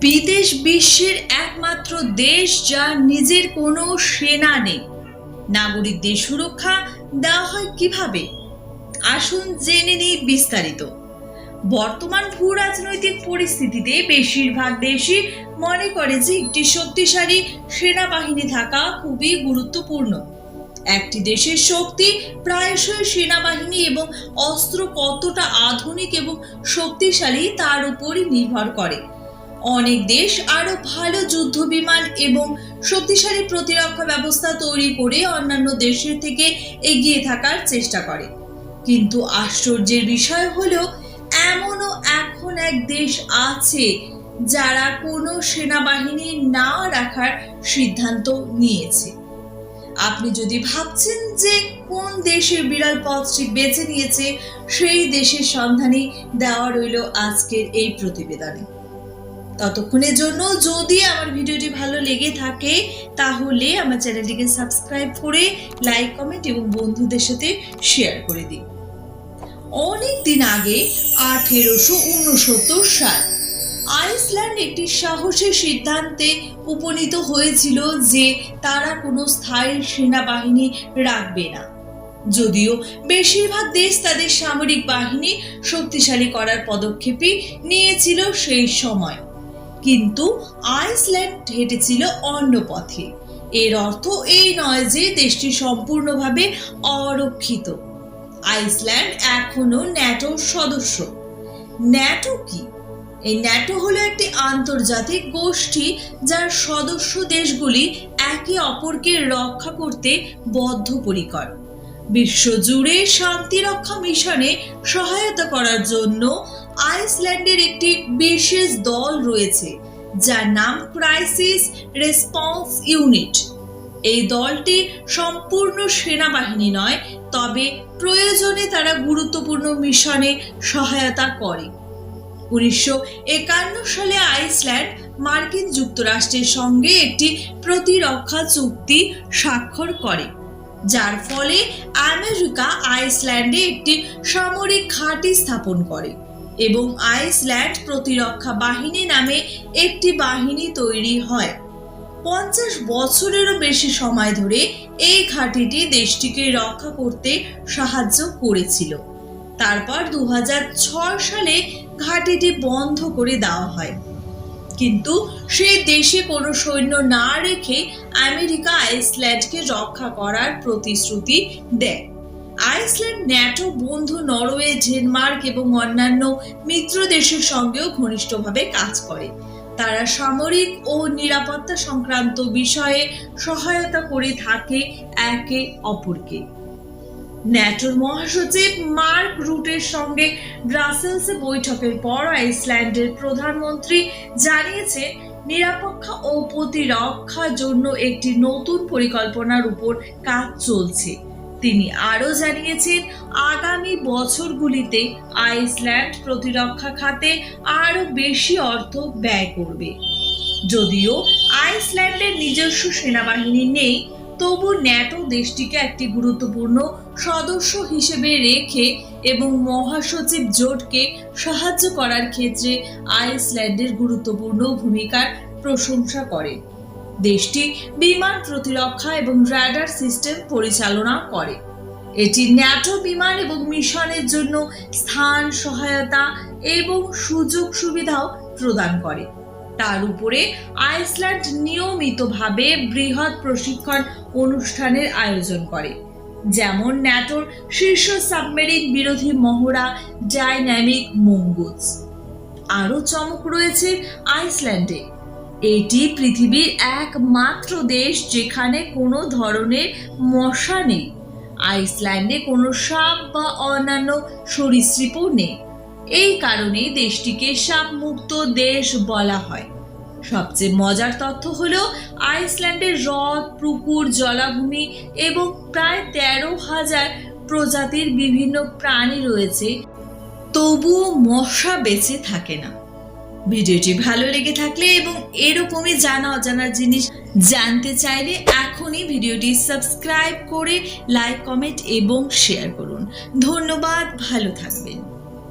বিদেশ বিশ্বের একমাত্র দেশ যার নিজের কোনো সেনা নেই। নাগরিকদের সুরক্ষা দেওয়া হয় কীভাবে? আসুন জেনে নিই বিস্তারিত। বর্তমান ভূ রাজনৈতিক পরিস্থিতিতে বেশিরভাগ দেশই মনে করে যে একটি শক্তিশালী সেনাবাহিনী থাকা খুবই গুরুত্বপূর্ণ। একটি দেশের শক্তি প্রায়শই সেনাবাহিনী এবং অস্ত্র কতটা আধুনিক এবং শক্তিশালী তার উপরই নির্ভর করে। অনেক দেশ আরও ভালো যুদ্ধ বিমান এবং শক্তিশালী প্রতিরক্ষা ব্যবস্থা তৈরি করে অন্যান্য দেশের থেকে এগিয়ে থাকার চেষ্টা করে। কিন্তু আশ্চর্যের বিষয় হলো, এমনও এখন এক দেশ আছে যারা কোনো সেনাবাহিনী না রাখার সিদ্ধান্ত নিয়েছে। আপনি যদি ভাবছেন যে কোন দেশের বিড়াল পথটি বেছে নিয়েছে, সেই দেশের সন্ধানে দেওয়া রইল আজকের এই প্রতিবেদনে। ততক্ষণের জন্য যদি আমার ভিডিওটি ভালো লেগে থাকে, তাহলে আমার চ্যানেলটিকে সাবস্ক্রাইব করে লাইক, কমেন্ট এবং বন্ধুদের সাথে শেয়ার করে দিন। অনেক দিন আগে, আঠেরোশো উনসত্তর সাল, আইসল্যান্ড একটি সাহসী সিদ্ধান্তে উপনীত হয়েছিল যে তারা কোনো স্থায়ী সেনাবাহিনী রাখবে না। যদিও বেশিরভাগ দেশ তাদের সামরিক বাহিনী শক্তিশালী করার পদক্ষেপই নিয়েছিল সেই সময়। কিন্তু আইসল্যান্ড হেঁটেছিল অন্য পথে। এর অর্থ এই নয় যে দেশটি সম্পূর্ণভাবে অরক্ষিত। আইসল্যান্ড এখনও ন্যাটোর সদস্য। ন্যাটো কি? এই ন্যাটো হলো একটি আন্তর্জাতিক গোষ্ঠী যার সদস্য দেশগুলি একে অপরকে রক্ষা করতে বদ্ধপরিকর। বিশ্বজুড়ে শান্তিরক্ষা মিশনে সহায়তা করার জন্য আইসল্যান্ডের একটি বিশেষ দল রয়েছে, যার নাম ক্রাইসিস রেসপন্স ইউনিট। এই দলটি সম্পূর্ণ সেনাবাহিনী নয়, তবে প্রয়োজনে তারা গুরুত্বপূর্ণ মিশনে সহায়তা করে। উনিশশো একান্ন সালে আইসল্যান্ড মার্কিন যুক্তরাষ্ট্রের সঙ্গে একটি প্রতিরক্ষা চুক্তি স্বাক্ষর করে, যার ফলে আমেরিকা আইসল্যান্ডে একটি সামরিক ঘাঁটি স্থাপন করে। এবং আইসল্যান্ড প্রতিরক্ষা বাহিনী নামে একটি বাহিনী তৈরি হয়। পঞ্চাশ বছরেরও বেশি সময় ধরে এই ঘাঁটিটি দেশটিকে রক্ষা করতে সাহায্য করেছিল। তারপর দু হাজার ছয় সালে ঘাঁটিটি বন্ধ করে দেওয়া হয়। কিন্তু সেই দেশে কোনো সৈন্য না রেখে আমেরিকা আইসল্যান্ডকে রক্ষা করার প্রতিশ্রুতি দেয়। আইসল্যান্ড, ন্যাটো, বন্ধু, নরওয়ে, ডেনমার্ক এবং অন্যান্য মিত্র দেশের সঙ্গেও ঘনিষ্ঠভাবে কাজ করে। তারা সামরিক ও নিরাপত্তা সংক্রান্ত বিষয়ে সহায়তা করে থাকে একে অপরকে। ন্যাটোর মহাসচিব মার্ক রুটের সঙ্গে ব্রাসেলসে বৈঠকের পর আইসল্যান্ডের প্রধানমন্ত্রী জানিয়েছে নিরাপত্তা ও প্রতিরক্ষার জন্য একটি নতুন পরিকল্পনার উপর কাজ চলছে। তিনি আরও জানিয়েছেন, আগামী বছরগুলিতে আইসল্যান্ড প্রতিরক্ষা খাতে আরও বেশি অর্থ ব্যয় করবে। যদিও আইসল্যান্ডের নিজস্ব সেনাবাহিনী নেই, তবু ন্যাটো দেশটিকে একটি গুরুত্বপূর্ণ সদস্য হিসেবে রেখে এবং মহাসচিব জোটকে সাহায্য করার ক্ষেত্রে আইসল্যান্ডের গুরুত্বপূর্ণ ভূমিকার প্রশংসা করে। দেশটি বিমান প্রতিরক্ষা এবং র্যাডার সিস্টেম পরিচালনা করে। এটি ন্যাটো বিমান এবং মিশনের জন্য স্থান, সহায়তা এবং সুযোগ সুবিধাও প্রদান করে। তার উপরে আইসল্যান্ড নিয়মিতভাবে বৃহৎ প্রশিক্ষণ অনুষ্ঠানের আয়োজন করে, যেমন ন্যাটোর শীর্ষ সাবমেরিন বিরোধী মহড়া ডাইনামিক মঙ্গুস আরও চমক রয়েছে আইসল্যান্ডে। এটি পৃথিবীর একমাত্র দেশ যেখানে কোনো ধরনের মশা নেই। আইসল্যান্ডে কোনো সাপ বা অন্যান্য সরীসৃপও নেই। এই কারণেই দেশটিকে সাপমুক্ত দেশ বলা হয়। সবচেয়ে মজার তথ্য হল, আইসল্যান্ডের হ্রদ, পুকুর, জলাভূমি এবং প্রায় তেরো হাজার প্রজাতির বিভিন্ন প্রাণী রয়েছে। তবুও মশা বেঁচে থাকে না। ভিডিওটি ভালো লেগে থাকলে এবং এরকমই জানা অজানা জিনিস জানতে চাইলে এখনই ভিডিওটি সাবস্ক্রাইব করে লাইক, কমেন্ট এবং শেয়ার করুন। ধন্যবাদ, ভালো থাকবেন।